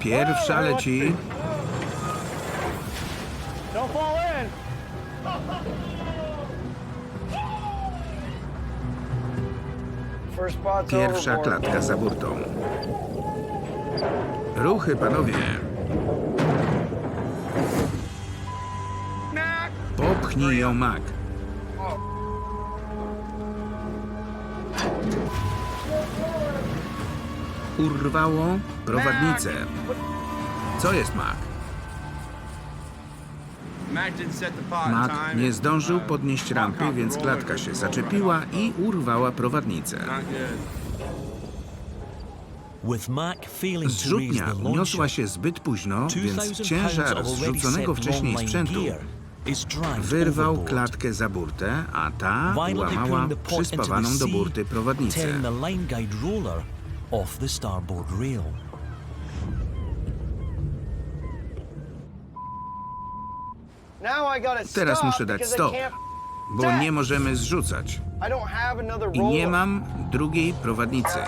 Pierwsza leci. Pierwsza klatka za burtą. Ruchy, panowie. Popchnij ją, Mac. Urwało prowadnicę. Co jest, Mac? Mac nie zdążył podnieść rampy, więc klatka się zaczepiła i urwała prowadnicę. Zrzutnia launcher, się zbyt późno, 2,000 więc ciężar zrzuconego wcześniej sprzętu wyrwał klatkę za burtę, a ta łamała przyspawaną do burty prowadnicę. Teraz muszę dać stop, bo nie możemy zrzucać. I nie mam drugiej prowadnicy.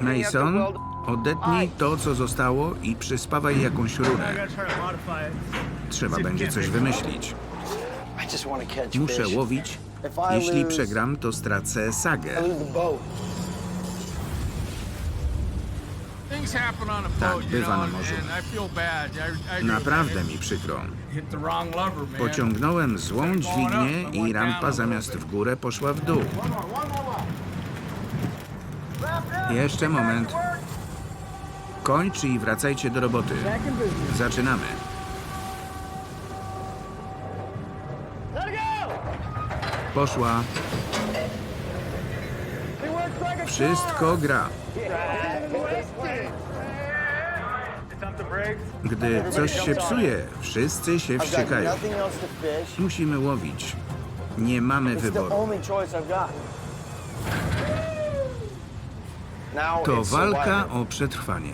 Mason, odetnij to, co zostało i przyspawaj jakąś rurę. Trzeba będzie coś wymyślić. Muszę łowić. Jeśli przegram, to stracę sagę. Tak, bywa na morzu. Naprawdę mi przykro. Pociągnąłem złą dźwignię i rampa zamiast w górę poszła w dół. Jeszcze moment. Kończ i wracajcie do roboty. Zaczynamy. Poszła. Wszystko gra. Gdy coś się psuje, wszyscy się wściekają. Musimy łowić. Nie mamy wyboru. To walka o przetrwanie.